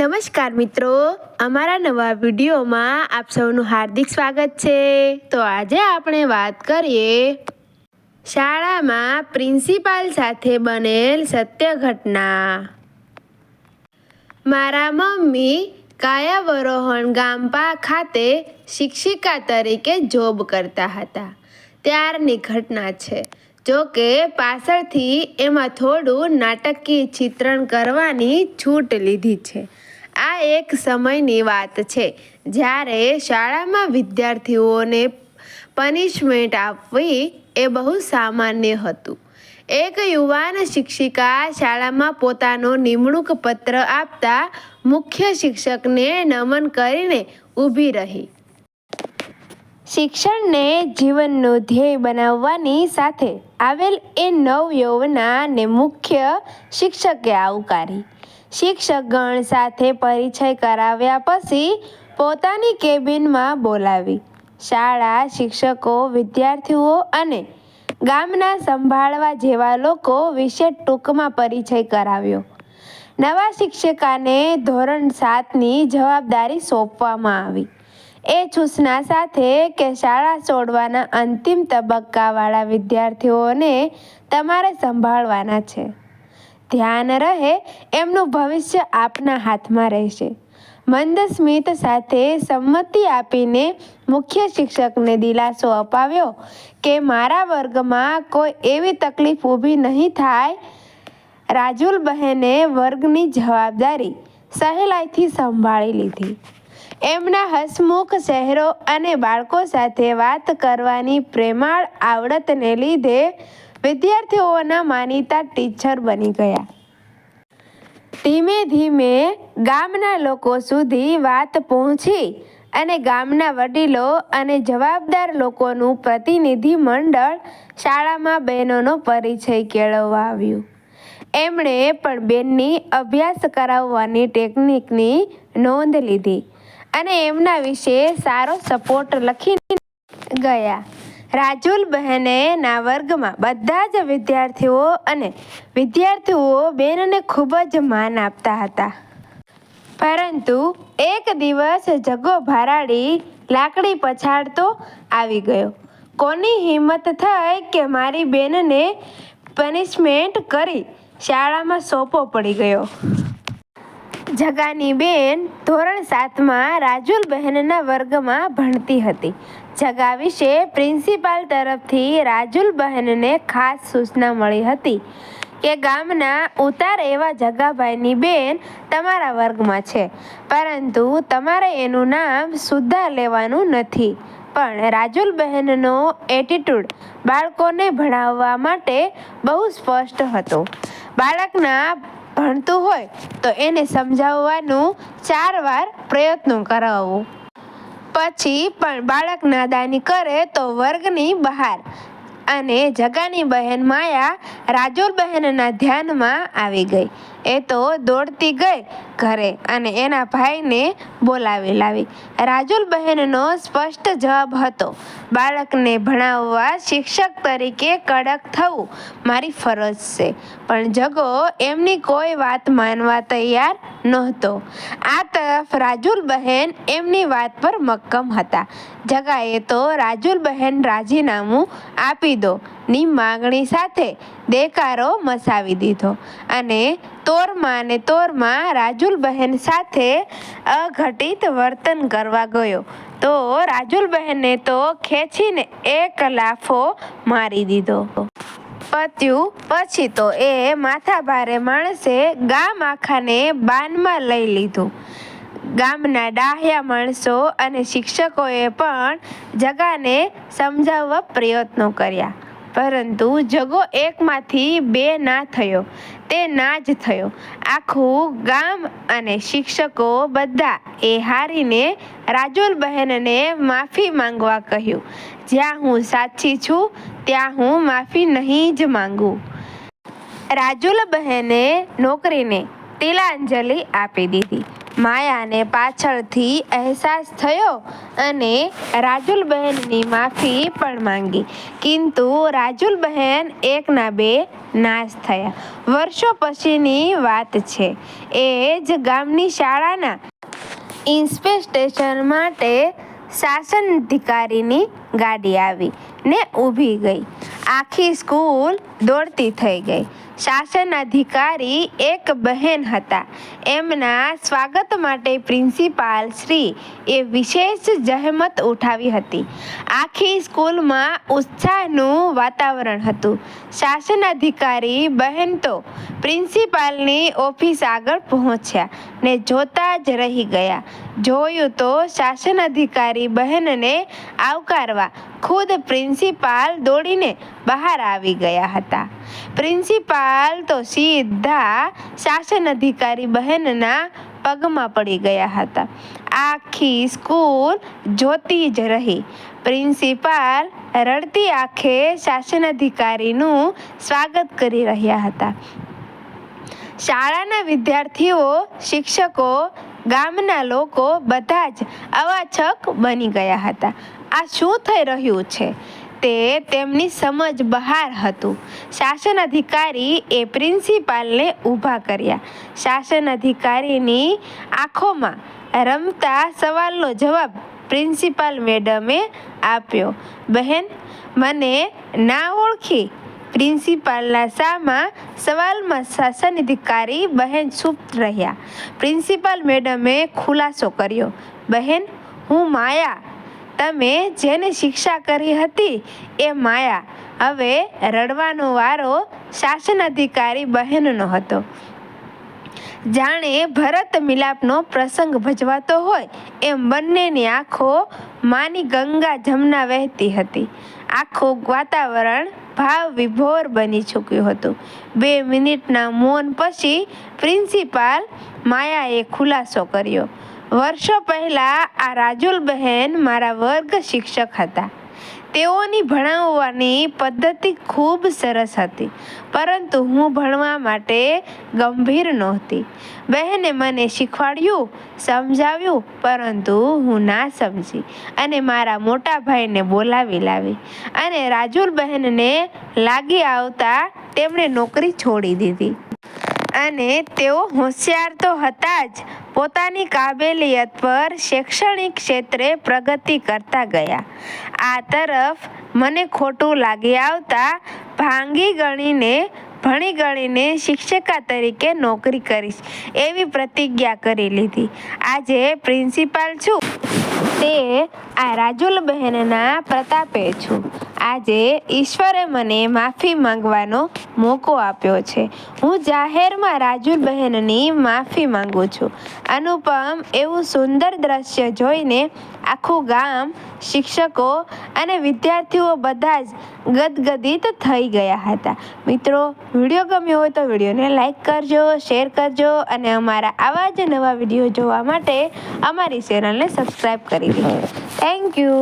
નમસ્કાર મિત્રો. અમારા નવા વિડીયોમાં આપ સૌનું હાર્દિક સ્વાગત છે. તો આજે આપણે વાત કરીએ શાળામાં પ્રિન્સિપાલ સાથે બનેલ સત્ય ઘટના. મારા મમ્મી કાયાવરોહણ ગામપા ખાતે શિક્ષિકા તરીકે જોબ કરતા હતા. ત્યારની ઘટના છે. જો કે પાછળથી એમાં થોડું નાટકીય ચિત્રણ કરવાની છૂટ લીધી છે. આ એક સમયની વાત છે જ્યારે શાળામાં વિદ્યાર્થીઓને પનિશમેન્ટ આપવી એ બહુ સામાન્ય હતું. એક યુવાન શિક્ષિકા શાળામાં પોતાનો નિમણૂક પત્ર આપતા મુખ્ય શિક્ષકને નમન કરીને ઊભી રહી. શિક્ષણને જીવનનું ધ્યેય બનાવવાની સાથે આવેલ એ નવયૌવનાને મુખ્ય શિક્ષકે આવકારી. શિક્ષકગણ સાથે પરિચય કરાવ્યા પછી પોતાની કેબિનમાં બોલાવી. શાળા શિક્ષકો, વિદ્યાર્થીઓ અને ગામના સંભાળવા જેવા લોકો વિશે ટૂંકમાં પરિચય કરાવ્યો. નવા શિક્ષકાને ધોરણ સાતની જવાબદારી સોંપવામાં આવી. એ સૂચના સાથે કે શાળા છોડવાના અંતિમ તબક્કાવાળા વિદ્યાર્થીઓને તમારે સંભાળવાના છે. ધ્યાન રહે એમનું ભવિષ્ય આપના હાથમાં રહેશે. મંદ સ્મિત સાથે સંમતિ આપીને મુખ્ય શિક્ષકને દિલાસો અપાવ્યો કે મારા વર્ગમાં કોઈ એવી તકલીફ ઊભી નહીં થાય. રાજુલ બહેને વર્ગની જવાબદારી સહેલાઈથી સંભાળી લીધી. એમના હસમુખ, ચહેરો અને બાળકો સાથે વાત કરવાની પ્રેમાળ આવડતને લીધે વિદ્યાર્થીઓના માનીતા ટીચર બની ગયા. ધીમે ધીમે ગામના લોકો સુધી વાત પહોંચી અને ગામના વડીલો અને જવાબદાર લોકોનું પ્રતિનિધિ મંડળ શાળામાં બહેનોનો પરિચય કેળવવા આવ્યું. એમણે પણ બેનની અભ્યાસ કરાવવાની ટેકનિકની નોંધ લીધી. અને એમના વિશે સારો સપોર્ટ લખી ગયા. રાજુલ બહેને ના વર્ગમાં બધા જ વિદ્યાર્થીઓ અને વિદ્યાર્થીઓ બેનને ખૂબ જ માન આપતા હતા. પરંતુ એક દિવસ જગો ભારાડી લાકડી પછાડતો આવી ગયો. કોની હિંમત થઈ કે મારી બેનને પનિશમેન્ટ કરી શાળામાં સોંપો પડી ગયો? જગાની બેન ધોરણ સાતમાં રાજુલ બહેનના વર્ગમાં ભણતી હતી. જગા વિશે પ્રિન્સિપાલ તરફથી રાજુલ બહેનને ખાસ સૂચના મળી હતી કે ગામના ઉતાર એવા જગાભાઈની બેન તમારા વર્ગમાં છે, પરંતુ તમારે એનું નામ સુદ્ધા લેવાનું નથી. પણ રાજુલ બહેનનો એટીટ્યૂડ બાળકોને ભણાવવા માટે બહુ સ્પષ્ટ હતો. બાળકના ભણતું હોય તો એને સમજાવવાનું ચાર વાર પ્રયત્નો કરાવવું પછી પણ બાળક નાદાની કરે તો વર્ગની બહાર અને જગાની બહેન માયા રાજુલ બહેનના ધ્યાનમાં આવી ગઈ. એ તો દોડતી ગઈ ઘરે અને એના ભાઈને બોલાવી લાવી. રાજુલ બહેનનો સ્પષ્ટ જવાબ હતો, બાળકને ભણાવવા શિક્ષક તરીકે કડક થવું મારી ફરજ છે. પણ જગો, એમની કોઈ વાત માનવા તૈયાર નહોતો. આ તરફ રાજુલ બહેન એમની વાત પર મક્કમ હતા. જગાએ તો રાજુલ બહેન રાજીનામું આપી દો. ની માગણી સાથે દેકારો મસાવી દીધો. અને તોરમાં ને તોરમાં રાજુલ બહેન સાથે અઘટિત વર્તન કરવા ગયો. તો રાજુલ બહેને તો ખેંચીને એક લાફો મારી દીધો. પત્યું, પછી તો એ માથાભારે માણસે ગામ આખાને બાનમાં લઈ લીધું. ગામના ડાહ્યા માણસો અને શિક્ષકોએ પણ જગાને સમજાવવા પ્રયત્નો કર્યા. પરંતુ જગો એકમાંથી બે ના થયો, તે ના જ થયો. આખું ગામ અને શિક્ષકો બધા એ હારીને રાજુલ બહેનને માફી માંગવા કહ્યું. જ્યાં હું સાચી છું ત્યાં હું માફી નહીં જ માંગુ. રાજુલ બહેને નોકરીને તિલાંજલિ આપી દીધી. માયાને પાછળથી અહેસાસ થયો અને રાજુલબહેનની માફી પણ માંગી. કિંતુ રાજુલબહેન એકના બે નાશ થયા. વર્ષો પછીની વાત છે. એ જ ગામની શાળાના ઇન્સ્પેક્ટેશન માટે શાસન અધિકારીની ગાડી આવી. ને ઊભી ગઈ. આખી સ્કૂલ દોડતી થઈ ગઈ. શાસન અધિકારી એક બહેન હતા. એમના સ્વાગત માટે પ્રિન્સિપાલ શ્રી એ વિશેષ જહેમત ઉઠાવી હતી. આખી સ્કૂલમાં ઉત્સાહનું વાતાવરણ હતું. શાસન અધિકારી બહેન તો પ્રિન્સિપાલની ઓફિસ આગળ પહોંચ્યા ને જોતા જ રહી ગયા. જોયું તો શાસન અધિકારી બહેનને આવકારવા ખુદ પ્રિન્સિપાલ દોડીને બહાર આવી ગયા હતા. પ્રિન્સિપાલ તો સીધા શાસન અધિકારી બહેનના પગમાં પડી ગયા હતા. આખી સ્કૂલ જોતી જ રહી. પ્રિન્સિપાલ રડતી આંખે શાસન અધિકારીનું સ્વાગત કરી રહ્યા હતા. શાળાના વિદ્યાર્થીઓ, શિક્ષકો, ગામના લોકો બધા જ અવાચક બની ગયા હતા. આ શું થઈ રહ્યું છે? તે તેમની સમજ બહાર હતું. શાસન અધિકારી એ પ્રિન્સિપાલને ઊભા કર્યા. શાસન અધિકારીની આંખોમાં રમતા સવાલનો જવાબ પ્રિન્સિપાલ મેડમે આપ્યો. બહેન, મને ના ઓળખી. પ્રિન્સિપાલના સામા સવાલમાં શાસન અધિકારી બહેન ચૂપ રહ્યા. પ્રિન્સિપાલ મેડમે ખુલાસો કર્યો. બહેન, હું માયા તમે જેને શિક્ષા કરી હતી એ માયા. હવે રડવાનો વારો શાસન અધિકારી બહેનનો હતો. જાણે ભરત મિલાપનો પ્રસંગ ભજવાતો હોય એમ બંનેની આંખો માની ગંગા જમના વહેતી હતી. આખું વાતાવરણ ભાવ વિભોર બની ચૂક્યું હતું. બે મિનિટના મૌન પછી પ્રિન્સિપાલ માયાએ ખુલાસો કર્યો. વર્ષો પહેલાં આ રાજુલબહેન મારા વર્ગ શિક્ષક હતા. તેઓની ભણાવવાની પદ્ધતિ ખૂબ સરસ હતી, પરંતુ હું ભણવા માટે ગંભીર નહોતી. બહેને મને શીખવાડ્યું, સમજાવ્યું, પરંતુ હું ના સમજી અને મારા મોટા ભાઈને બોલાવી લાવી અને રાજુલ બહેનને લાગી આવતા તેમણે નોકરી છોડી દીધી. અને તેઓ હોશિયાર તો હતા જ પોતાની કાબેલિયત પર શૈક્ષણિક ક્ષેત્રે પ્રગતિ કરતા ગયા. આ તરફ મને ખોટું લાગી આવતા ભાંગી ગણીને, ભણી ગણીને શિક્ષિકા તરીકે નોકરી કરીશ એવી પ્રતિજ્ઞા કરી લીધી. આજે પ્રિન્સિપાલ છું. તે આ રાજુલ બહેનના પ્રતાપે છું. આજે ઈશ્વરે મને માફી માંગવાનો મોકો આપ્યો છે. હું જાહેરમાં રાજુલ બહેનની માફી માંગુ છું. અનુપમ એવું સુંદર દ્રશ્ય જોઈને આખું ગામ, શિક્ષકો અને વિદ્યાર્થીઓ બધા જ ગદગદિત થઈ ગયા હતા. મિત્રો, વીડિયો ગમ્યો હોય તો વિડીયોને લાઈક કરજો, શેર કરજો અને અમારા આવા જ નવા વીડિયો જોવા માટે અમારી ચેનલને સબસ્ક્રાઈબ કરી દેજો. Thank you